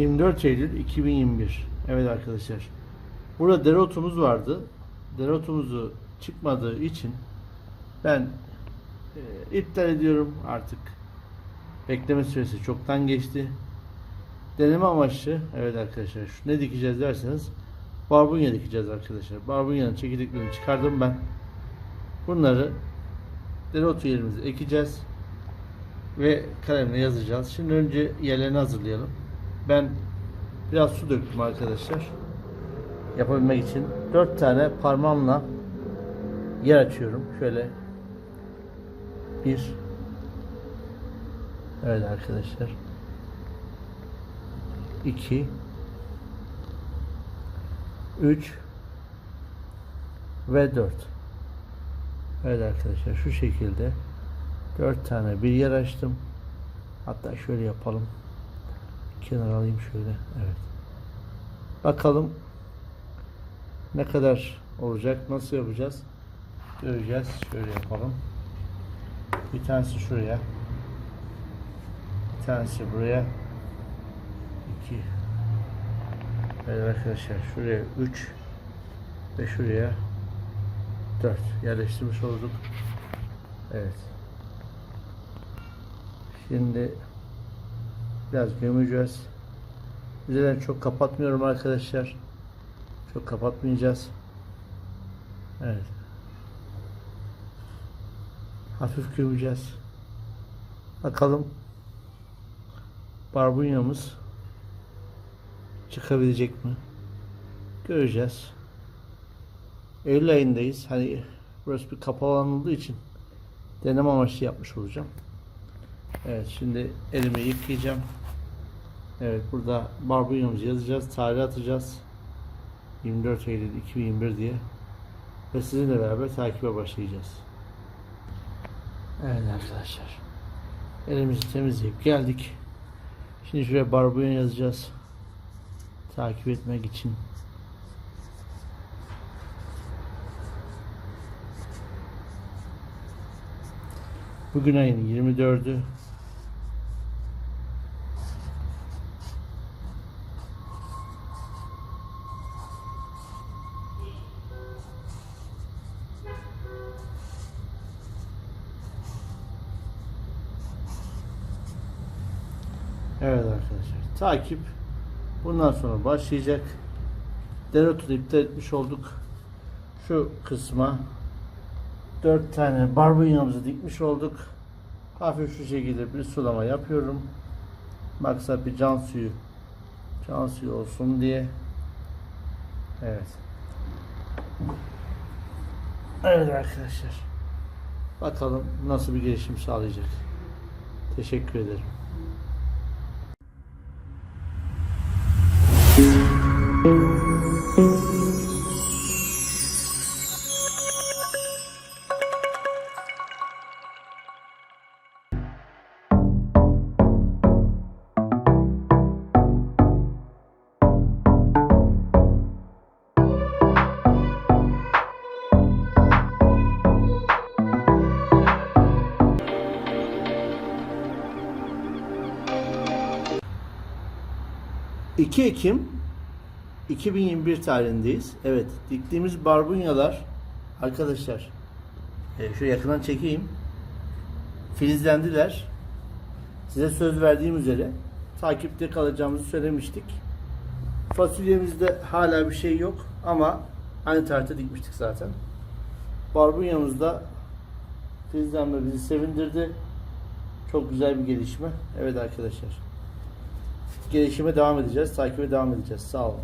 24 Eylül 2021. Evet arkadaşlar. Burada dereotumuz vardı. Dereotumuzu çıkmadığı için ben e, iptal ediyorum artık. Bekleme süresi çoktan geçti. Deneme amaçlı evet arkadaşlar şu ne dikeceğiz derseniz barbunya dikeceğiz arkadaşlar. Barbunyanın çekirdeklerini çıkardım ben. Bunları dereotu yerimize ekeceğiz ve kalemle yazacağız. Şimdi önce yerlerini hazırlayalım. Ben biraz su döktüm arkadaşlar. Yapabilmek için 4 tane parmağımla yer açıyorum. Şöyle bir Evet arkadaşlar. 2 3 ve 4 Evet arkadaşlar şu şekilde 4 tane bir yer açtım. Hatta şöyle yapalım. Kenar alayım şöyle. Evet. Bakalım ne kadar olacak? Nasıl yapacağız? Göreceğiz. Şöyle yapalım. Bir tanesi şuraya. Bir tanesi buraya. 2 Evet arkadaşlar şuraya 3 ve şuraya 4 yerleştirmiş olduk. Evet. Şimdi biraz gömeceğiz. Üzerinden çok kapatmıyorum arkadaşlar. Çok kapatmayacağız. Evet. Hafif gömeceğiz. Bakalım barbunyamız çıkabilecek mi? Göreceğiz. Eylül ayındayız. Hani burası bir kapalı alan olduğu için deneme amaçlı yapmış olacağım. Evet şimdi elimi yıkayacağım. Evet burada barbunyamızı yazacağız. Tarih atacağız. 24 Eylül 2021 diye. Ve sizinle beraber takibe başlayacağız. Evet arkadaşlar. Elimizi temizleyip geldik. Şimdi şuraya barbunya yazacağız. Takip etmek için. Bugün ayın 24'ü. Evet arkadaşlar. Takip bundan sonra başlayacak. Dereotu iptal etmiş olduk. Şu kısma 4 tane barbunyamızı dikmiş olduk. Hafif şu şekilde bir sulama yapıyorum. Maksat bir can suyu can suyu olsun diye. Evet. Evet arkadaşlar. Bakalım nasıl bir gelişim sağlayacak. Teşekkür ederim. ...2 Ekim 2021 tarihindeyiz. Evet, diktiğimiz barbunyalar... ...arkadaşlar... E, şöyle yakından çekeyim. Filizlendiler. Size söz verdiğim üzere... ...takipte kalacağımızı söylemiştik. Fasulyemizde hala bir şey yok ama... ...aynı tarihte dikmiştik zaten. Barbunyamızda... ...filizlenme bizi sevindirdi. Çok güzel bir gelişme. Evet arkadaşlar gelişime devam edeceğiz. Takibe devam edeceğiz. Sağ olun.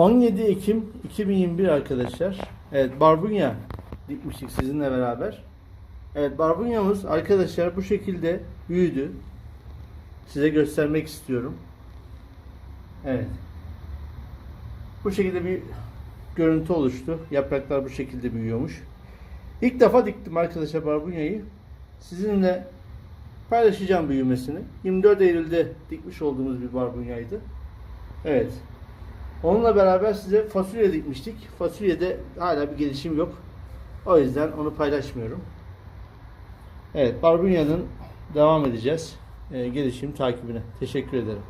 ...17 Ekim 2021 arkadaşlar. Evet barbunya dikmiştik sizinle beraber. Evet barbunyamız arkadaşlar bu şekilde büyüdü. Size göstermek istiyorum. Evet. Bu şekilde bir görüntü oluştu. Yapraklar bu şekilde büyüyormuş. İlk defa diktim arkadaşlar barbunyayı. Sizinle paylaşacağım büyümesini. 24 Eylül'de dikmiş olduğumuz bir barbunyaydı. Evet. Onunla beraber size fasulye dikmiştik. Fasulyede hala bir gelişim yok. O yüzden onu paylaşmıyorum. Evet, barbunyanın devam edeceğiz. Ee, gelişim takibine. Teşekkür ederim.